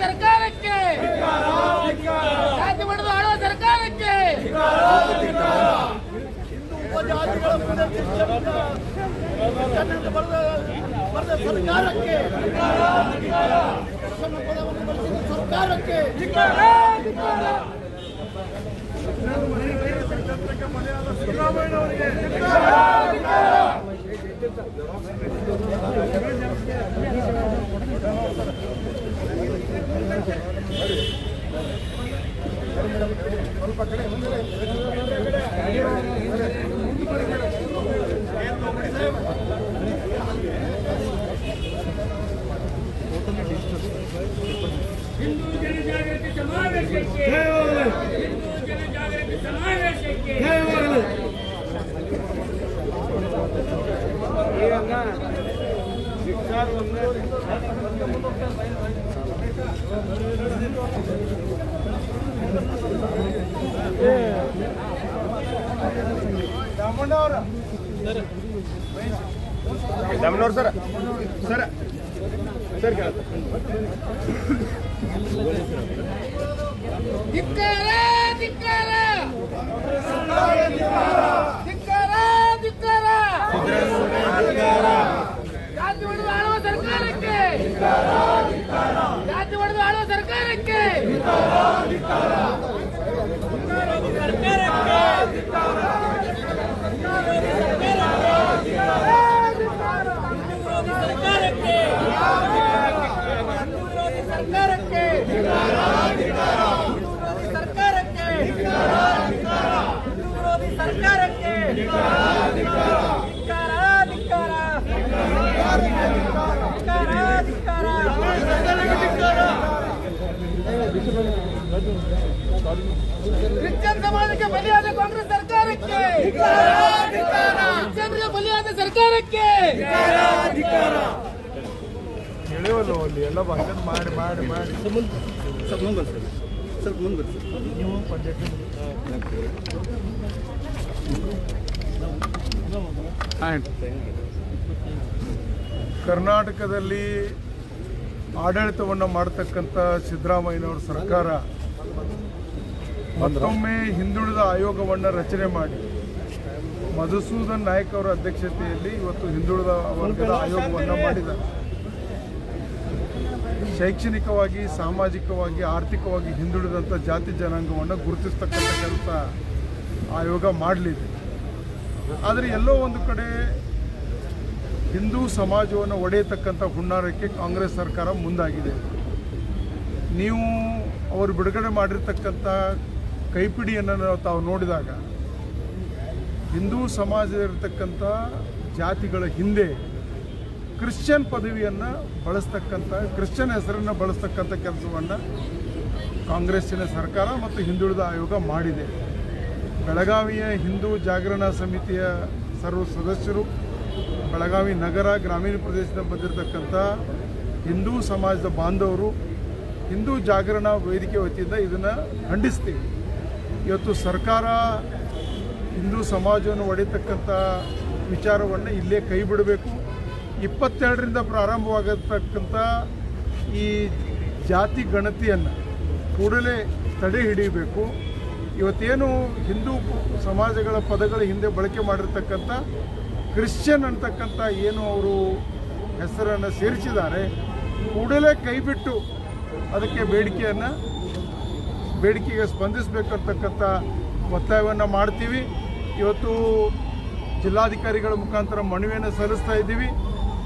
ಸರ್ಕಾರಕ್ಕೆ. ಜಾತಿ ಹೊಡೆದು ಆಳುವ ಸರ್ಕಾರಕ್ಕೆ. ಸರ್ಕಾರಕ್ಕೆ. ಸರ್ಕಾರಕ್ಕೆ. ಸಿದ್ದರಾಮಯ್ಯ ಅವರಿಗೆ ಹಿಂದೂ ಜನಜಾಗೃತಿ ಸಮಾವೇಶಕ್ಕೆ ಹಿಂದೂ ಜನಜಾಗೃತಿ ಸಮಾವೇಶಕ್ಕೆ ದಮನವ್ರ ಸರ್. ಸರ್. ಧಿಕ್ಕಾರ ಧಿಕ್ಕಾರ ಧಿಕ್ಕಾರ ಧಿಕ್ಕಾರ ಜಾತಿ ಹೊಡೆದು ಆಳುವ ಸರ್ಕಾರಕ್ಕೆ ಜಾತಿ ಹೊಡೆದು ಆಳುವ ಸರ್ಕಾರಕ್ಕೆ ಸರ್ಕಾರಕ್ಕೆ ಕ್ರಿಶ್ಚಿಯನ್ ಸಮಾಜಕ್ಕೆ ಬಲಿಯಾದ ಕಾಂಗ್ರೆಸ್ ಸರ್ಕಾರಕ್ಕೆ. ಕ್ರಿಶ್ಚಿಯನ್ಗೆ ಬಲಿಯಾದ ಸರ್ಕಾರಕ್ಕೆ. ಹೇಳಿವಲ್ಲ ಅಲ್ಲಿ ಎಲ್ಲ ಭಾಷಣ ಮಾಡಿ ಮಾಡಿ ಮಾಡಿ. ಸ್ವಲ್ಪ ಮುಂದೆ ಬರ್ತೀವಿ ಸ್ವಲ್ಪ ಮುಂದೆ ಬರ್ತೀವಿ ನೀವು ಪಂಚಾಯತ್ ಕರ್ನಾಟಕದಲ್ಲಿ ಆಡಳಿತವನ್ನು ಮಾಡತಕ್ಕಂಥ ಸಿದ್ದರಾಮಯ್ಯನವರ ಸರ್ಕಾರ ಮತ್ತೊಮ್ಮೆ ಹಿಂದುಳಿದ ಆಯೋಗವನ್ನು ರಚನೆ ಮಾಡಿ. ಮಧುಸೂದನ್ ನಾಯಕ್ ಅವರ ಅಧ್ಯಕ್ಷತೆಯಲ್ಲಿ ಇವತ್ತು ಹಿಂದುಳಿದ ವರ್ಗದ ಆಯೋಗವನ್ನು ಮಾಡಿದ್ದಾರೆ. ಶೈಕ್ಷಣಿಕವಾಗಿ, ಸಾಮಾಜಿಕವಾಗಿ, ಆರ್ಥಿಕವಾಗಿ ಹಿಂದುಳಿದಂಥ ಜಾತಿ ಜನಾಂಗವನ್ನು ಗುರುತಿಸ್ತಕ್ಕಂಥ ಕೆಲಸ ಆಯೋಗ ಮಾಡಲಿದೆ. ಆದರೆ ಎಲ್ಲೋ ಒಂದು ಕಡೆ ಹಿಂದೂ ಸಮಾಜವನ್ನು ಒಡೆಯತಕ್ಕಂಥ ಹುನ್ನಾರಕ್ಕೆ ಕಾಂಗ್ರೆಸ್ ಸರ್ಕಾರ ಮುಂದಾಗಿದೆ. ನೀವು ಅವರು ಬಿಡುಗಡೆ ಮಾಡಿರ್ತಕ್ಕಂಥ ಕೈಪಿಡಿಯನ್ನು ತಾವು ನೋಡಿದಾಗ ಹಿಂದೂ ಸಮಾಜದಲ್ಲಿರ್ತಕ್ಕಂಥ ಜಾತಿಗಳ ಹಿಂದೆ ಕ್ರಿಶ್ಚಿಯನ್ ಪದವಿಯನ್ನು ಬಳಸ್ತಕ್ಕಂಥ, ಕ್ರಿಶ್ಚಿಯನ್ ಹೆಸರನ್ನು ಬಳಸ್ತಕ್ಕಂಥ ಕೆಲಸವನ್ನು ಕಾಂಗ್ರೆಸ್ಸಿನ ಸರ್ಕಾರ ಮತ್ತು ಹಿಂದುಳಿದ ಆಯೋಗ ಮಾಡಿದೆ. ಬೆಳಗಾವಿಯ ಹಿಂದೂ ಜಾಗರಣ ಸಮಿತಿಯ ಸರ್ವ ಸದಸ್ಯರು, ಬೆಳಗಾವಿ ನಗರ ಗ್ರಾಮೀಣ ಪ್ರದೇಶದಿಂದ ಬಂದಿರತಕ್ಕಂಥ ಹಿಂದೂ ಸಮಾಜದ ಬಾಂಧವರು ಹಿಂದೂ ಜಾಗರಣ ವೇದಿಕೆ ವತಿಯಿಂದ ಇದನ್ನು ಖಂಡಿಸ್ತೀವಿ. ಇವತ್ತು ಸರ್ಕಾರ ಹಿಂದೂ ಸಮಾಜವನ್ನು ಒಡೆಯತಕ್ಕಂಥ ವಿಚಾರವನ್ನು ಇಲ್ಲೇ ಕೈ ಬಿಡಬೇಕು. ಇಪ್ಪತ್ತೆರಡರಿಂದ ಪ್ರಾರಂಭವಾಗತಕ್ಕಂಥ ಈ ಜಾತಿ ಗಣತಿಯನ್ನು ಕೂಡಲೇ ತಡೆ ಹಿಡಿಯಬೇಕು ಇವತ್ತೇನು ಹಿಂದೂ ಸಮಾಜಗಳ ಪದಗಳ ಹಿಂದೆ ಬಳಕೆ ಮಾಡಿರ್ತಕ್ಕಂಥ ಕ್ರಿಶ್ಚಿಯನ್ ಅಂತಕ್ಕಂಥ ಏನು ಅವರು ಹೆಸರನ್ನು ಸೇರಿಸಿದ್ದಾರೆ, ಕೂಡಲೇ ಕೈಬಿಟ್ಟು ಅದಕ್ಕೆ ಬೇಡಿಕೆಯನ್ನು, ಬೇಡಿಕೆಗೆ ಸ್ಪಂದಿಸಬೇಕಂತಕ್ಕಂಥ ಒತ್ತಾಯವನ್ನು ಮಾಡ್ತೀವಿ. ಇವತ್ತು ಜಿಲ್ಲಾಧಿಕಾರಿಗಳ ಮುಖಾಂತರ ಮನವಿಯನ್ನು ಸಲ್ಲಿಸ್ತಾ ಇದ್ದೀವಿ.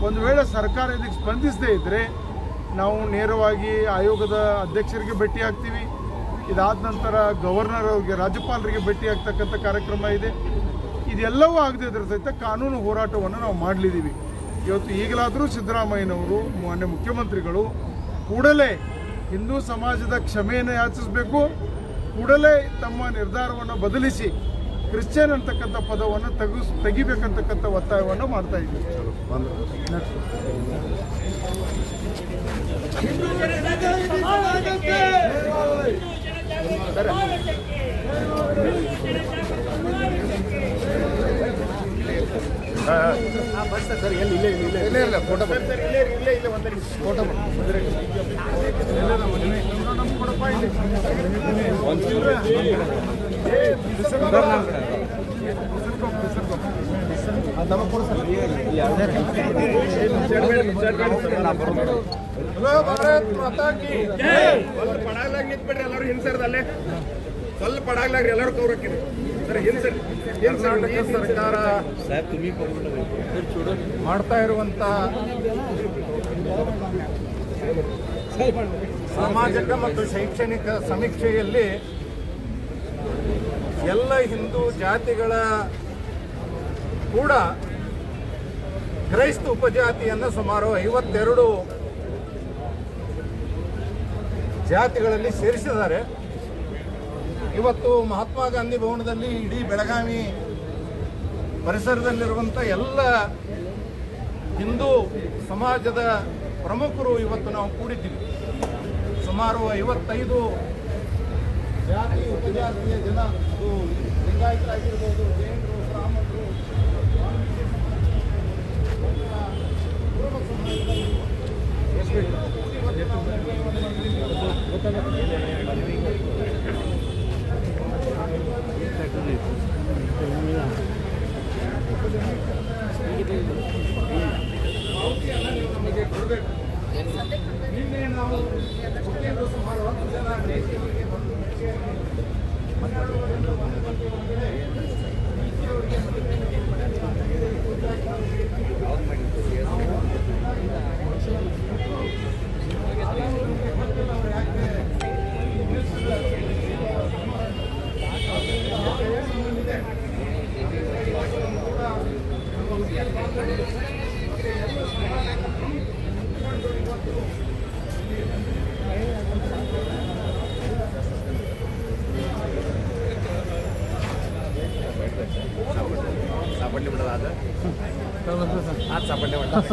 ಒಂದು ವೇಳೆ ಸರ್ಕಾರ ಇದಕ್ಕೆ ಸ್ಪಂದಿಸದೇ ಇದ್ದರೆ ನಾವು ನೇರವಾಗಿ ಆಯೋಗದ ಅಧ್ಯಕ್ಷರಿಗೆ ಭೇಟಿ ಆಗ್ತೀವಿ. ಇದಾದ ನಂತರ ಗವರ್ನರ್ ಅವರಿಗೆ, ರಾಜ್ಯಪಾಲರಿಗೆ ಭೇಟಿ ಆಗ್ತಕ್ಕಂಥ ಕಾರ್ಯಕ್ರಮ ಇದೆ. ಇದೆಲ್ಲವೂ ಆಗದೇ ಇದ್ರ ಸಹಿತ ಕಾನೂನು ಹೋರಾಟವನ್ನು ನಾವು ಮಾಡಲಿದ್ದೀವಿ. ಇವತ್ತು ಈಗಲಾದರೂ ಸಿದ್ದರಾಮಯ್ಯನವರು, ಮಾನ್ಯ ಮುಖ್ಯಮಂತ್ರಿಗಳು ಕೂಡಲೇ ಹಿಂದೂ ಸಮಾಜದ ಕ್ಷಮೆಯನ್ನು ಯಾಚಿಸಬೇಕು? ಕೂಡಲೇ ತಮ್ಮ ನಿರ್ಧಾರವನ್ನು ಬದಲಿಸಿ ಕ್ರಿಶ್ಚಿಯನ್ ಅಂತಕ್ಕಂಥ ಪದವನ್ನು ತೆಗೆಸ್, ತೆಗಿಬೇಕಂತಕ್ಕಂಥ ಒತ್ತಾಯವನ್ನು ಮಾಡ್ತಾ ಇದ್ದೀವಿ. ಮಾತಾ ಕಿ ಸ್ವಲ್ಪ ಎಲ್ಲರೂ ಸ್ವಲ್ಪ ಪಡಾಗ್ಲಾಗ್ರಿ ಎಲ್ಲರೂ ಕೌರಕ್ಕಿರಿ ಕರ್ನಾಟಕ ಸರ್ಕಾರ ಮಾಡ್ತಾ ಇರುವಂತ ಸಾಮಾಜಿಕ ಮತ್ತು ಶೈಕ್ಷಣಿಕ ಸಮೀಕ್ಷೆಯಲ್ಲಿ ಎಲ್ಲ ಹಿಂದೂ ಜಾತಿಗಳ ಕೂಡ ಕ್ರೈಸ್ತ ಉಪಜಾತಿಯನ್ನು ಸುಮಾರು ಐವತ್ತೆರಡು ಜಾತಿಗಳಲ್ಲಿ ಸೇರಿಸಿದ್ದಾರೆ. ಇವತ್ತು ಮಹಾತ್ಮ ಗಾಂಧಿ ಭವನದಲ್ಲಿ ಇಡೀ ಬೆಳಗಾವಿ ಪರಿಸರದಲ್ಲಿರುವಂಥ ಎಲ್ಲ ಹಿಂದೂ ಸಮಾಜದ ಪ್ರಮುಖರು ಇವತ್ತು ನಾವು ಕೂಡಿದ್ದೀವಿ. ಸುಮಾರು ಐವತ್ತೈದು ಜಾತಿ, ಉಪಜಾತಿಯ ಜನ ಲಿಂಗಾಯತರಾಗಿರ್ಬೋದು ಜೈನರು, ಬ್ರಾಹ್ಮಣರು ಕುರುಬ सापडले म्हणतात आज आज सापडले म्हणतात